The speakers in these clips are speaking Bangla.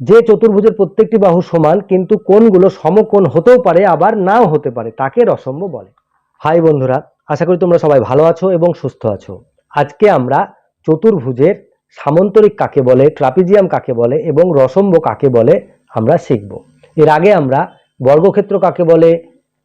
যে চতুর্ভুজের প্রত্যেকটি বাহু সমান, কিন্তু কোনগুলো সমকোণ হতেও পারে, আবার নাও হতে পারে, তাকে রসম্য বলে। হাই বন্ধুরা, আশা করি তোমরা সবাই ভালো আছো এবং সুস্থ আছো। আজকে আমরা চতুর্ভুজের সামন্তরিক কাকে বলে, ট্রাপিজিয়াম কাকে বলে এবং রসম্য কাকে বলে আমরা শিখব। এর আগে আমরা বর্গক্ষেত্র কাকে বলে,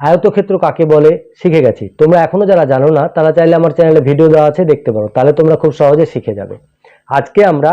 আয়তক্ষেত্র কাকে বলে শিখে গেছি। তোমরা এখনও যারা জানো না, তারা চাইলে আমার চ্যানেলে ভিডিও দেওয়া আছে, দেখতে পারো। তাহলে তোমরা খুব সহজে শিখে যাবে। আজকে আমরা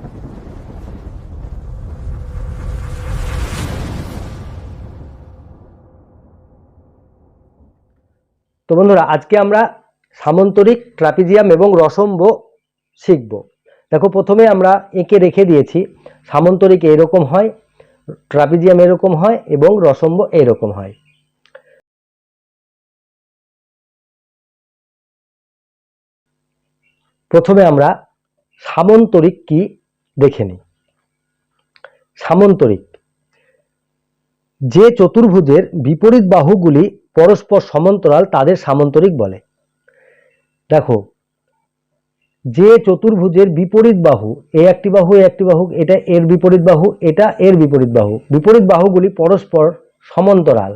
তো বন্ধুরা, আজকে আমরা সামন্তরিক, ট্রাপিজিয়াম এবং রসম্ব শিখব। দেখো, প্রথমে আমরা এঁকে রেখে দিয়েছি, সামন্তরিক এরকম হয়, ট্রাপিজিয়াম এরকম হয় এবং রসম্ব এরকম হয়। প্রথমে আমরা সামন্তরিক কি দেখে নিই। সামন্তরিক, যে চতুর্ভুজের বিপরীত বাহুগুলি পরস্পর সমান্তরাল তাদের সামন্তরিক বলে। দেখো, যে চতুর্ভুজের বিপরীত বাহু, এ একটি বাহু, এ একটি বাহু, এটা এর বিপরীত বাহু, এটা এর বিপরীত বাহু। বিপরীত বাহুগুলি পরস্পর সমান্তরাল।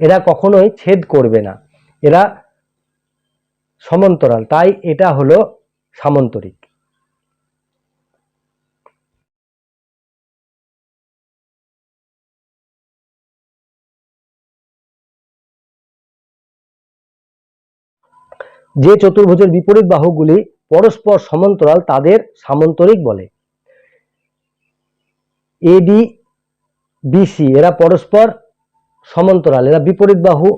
এরা কখনোই ছেদ করবে না। এরা সমান্তরাল। তাই এটা হলো সামন্তরিক। যে চতুর্ভুজের বিপরীত বাহুগুলি পরস্পর সমান্তরাল তাদের সামন্তরিক বলে। এডি বিসি এরা পরস্পর সমান্তরাল, এরা বিপরীত বাহু।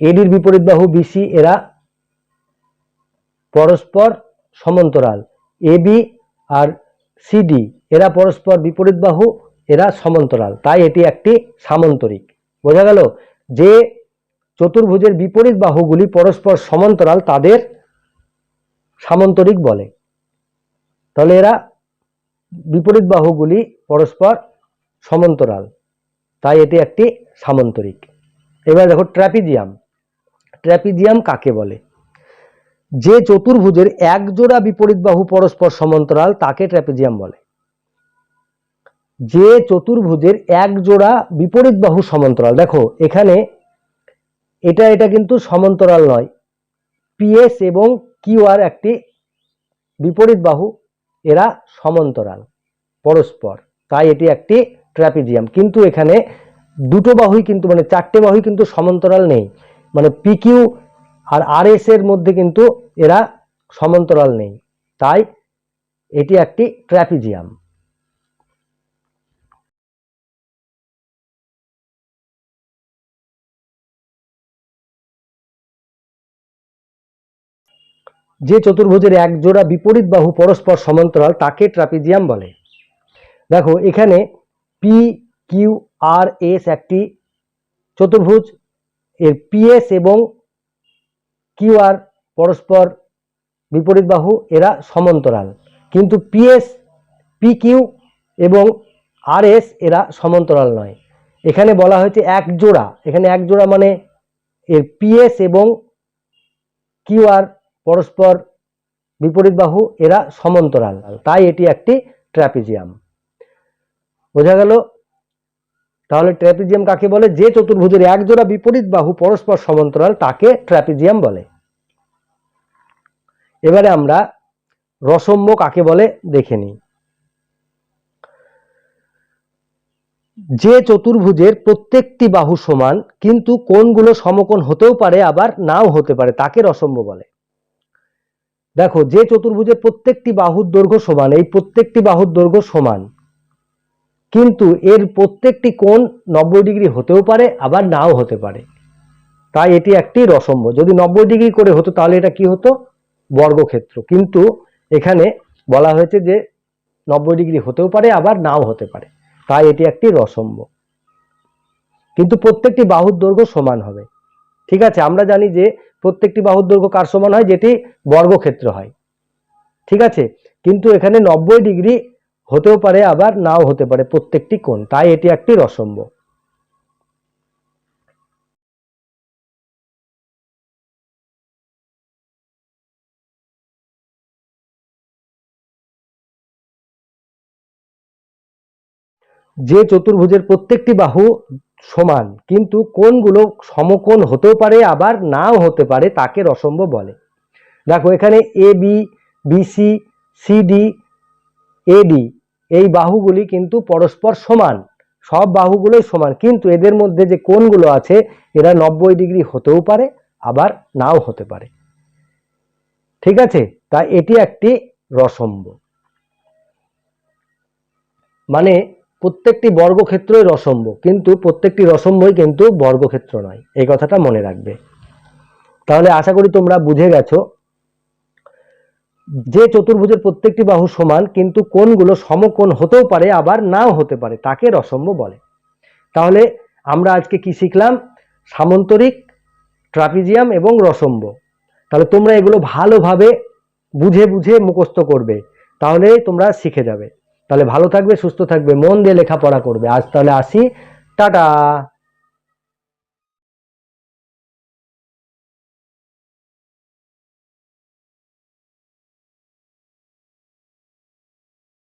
এডির বিপরীত বাহু বিসি এরা পরস্পর সমান্তরাল। এবি আর সিডি এরা পরস্পর বিপরীত বাহু, এরা সমান্তরাল। তাই এটি একটি সামন্তরিক। বোঝা গেল? যে চতুর্ভুজের বিপরীত বাহুগুলি পরস্পর সমান্তরাল তাদের সামন্তরিক বলে। তাহলে এরা বিপরীত বাহুগুলি পরস্পর সমান্তরাল, তাই এটি একটি সামন্তরিক। এবার দেখো ট্র্যাপিজিয়াম। ট্র্যাপিজিয়াম কাকে বলে? যে চতুর্ভুজের এক জোড়া বিপরীত বাহু পরস্পর সমান্তরাল, তাকে ট্র্যাপিজিয়াম বলে। যে চতুর্ভুজের এক জোড়া বিপরীত বাহু সমান্তরাল, দেখো এখানে এটা এটা কিন্তু সমান্তরাল নয়। পিএস এবং কিউআর একটি বিপরীত বাহু, এরা সমান্তরাল, পরস্পর। তাই এটি একটি ট্র্যাপিজিয়াম। কিন্তু এখানে দুটো বাহুই কিন্তু মানে চারটে বাহুই কিন্তু সমান্তরাল নেই। মানে পিকিউ আর আর এর মধ্যে কিন্তু এরা সমান্তরাল নেই। তাই এটি একটি ট্র্যাপিজিয়াম। যে চতুর্ভুজের এক জোড়া বিপরীত বাহু পরস্পর সমান্তরাল, তাকে ট্রাপিজিয়াম বলে। দেখো, এখানে পি কিউ আর এস একটি চতুর্ভুজ, এর পিএস এবং কিউ আর পরস্পর বিপরীত বাহু, এরা সমান্তরাল। কিন্তু পিএস পি কিউ এবং আর এস এরা সমান্তরাল নয়। এখানে বলা হয়েছে এক জোড়া। এখানে এক জোড়া মানে এর পিএস এবং কিউ আর পরস্পর বিপরীত বাহু, এরা সমান্তরাল। তাই এটি একটি ট্র্যাপিজিয়াম। বোঝা গেল? তাহলে ট্র্যাপিজিয়াম কাকে বলে? যে চতুর্ভুজের এক জোড়া বিপরীত বাহু পরস্পর সমান্তরাল, তাকে ট্র্যাপিজিয়াম বলে। এবারে আমরা রসম্য কাকে বলে দেখে নিই। যে চতুর্ভুজের প্রত্যেকটি বাহু সমান, কিন্তু কোনগুলো সমকোণ হতেও পারে, আবার নাও হতে পারে, তাকে রসম্য বলে। দেখো, যে চতুর্ভুজের প্রত্যেকটি বাহুর দৈর্ঘ্য সমান, এই প্রত্যেকটি বাহুর দৈর্ঘ্য সমান। কিন্তু এর প্রত্যেকটি কোণ নব্বই ডিগ্রি হতেও পারে, আবার নাও হতে পারে। তাই এটি একটি রসম্য যদি নব্বই ডিগ্রি করে হতো, তাহলে এটা কি হতো? বর্গক্ষেত্র। কিন্তু এখানে বলা হয়েছে যে নব্বই ডিগ্রি হতেও পারে, আবার নাও হতে পারে। তাই এটি একটি রসম্য কিন্তু প্রত্যেকটি বাহুর দৈর্ঘ্য সমান হবে। ঠিক আছে, আমরা জানি যে প্রত্যেকটি বাহুর দৈর্ঘ্য কার সমান হয়? যেটি বর্গক্ষেত্র হয়। ঠিক আছে? কিন্তু এখানে নব্বই ডিগ্রি হতেও পারে, আবার নাও হতে পারে প্রত্যেকটি কোণ। তাই এটি একটি রসম্ব। যে চতুর্ভুজের প্রত্যেকটি বাহু সমান, কিন্তু কোণগুলো সমকোণ হতেও পারে, আবার নাও হতে পারে, তাকে রসম্ব বলে। দেখো, এখানে A B BC CD AD এই বাহুগুলি কিন্তু পরস্পর সমান, সব বাহুগুলোই সমান, কিন্তু এদের মধ্যে যে কোণগুলো আছে, এরা নব্বই ডিগ্রি হতেও পারে, আবার নাও হতে পারে। ঠিক আছে? তাই এটি একটি রসম্ব। মানে প্রত্যেকটি বর্গক্ষেত্রই রসম্ভ, কিন্তু প্রত্যেকটি রসম্ভই কিন্তু বর্গক্ষেত্র নয়। এই কথাটা মনে রাখবে। তাহলে আশা করি তোমরা বুঝে গেছো যে চতুর্ভুজের প্রত্যেকটি বাহু সমান, কিন্তু কোনগুলো সমকোণ হতেও পারে, আবার নাও হতে পারে, তাকে রসম্ভ বলে। তাহলে আমরা আজকে কি শিখলাম? সামন্তরিক, ট্রাপিজিয়াম এবং রসম্ভ। তাহলে তোমরা এগুলো ভালোভাবে বুঝে বুঝে মুখস্থ করবে। তাহলে তোমরা শিখে যাবে। তাহলে ভালো থাকবে সুস্থ থাকবে মন দিয়ে লেখাপড়া করবে। আজ তাহলে আসি। টাটা।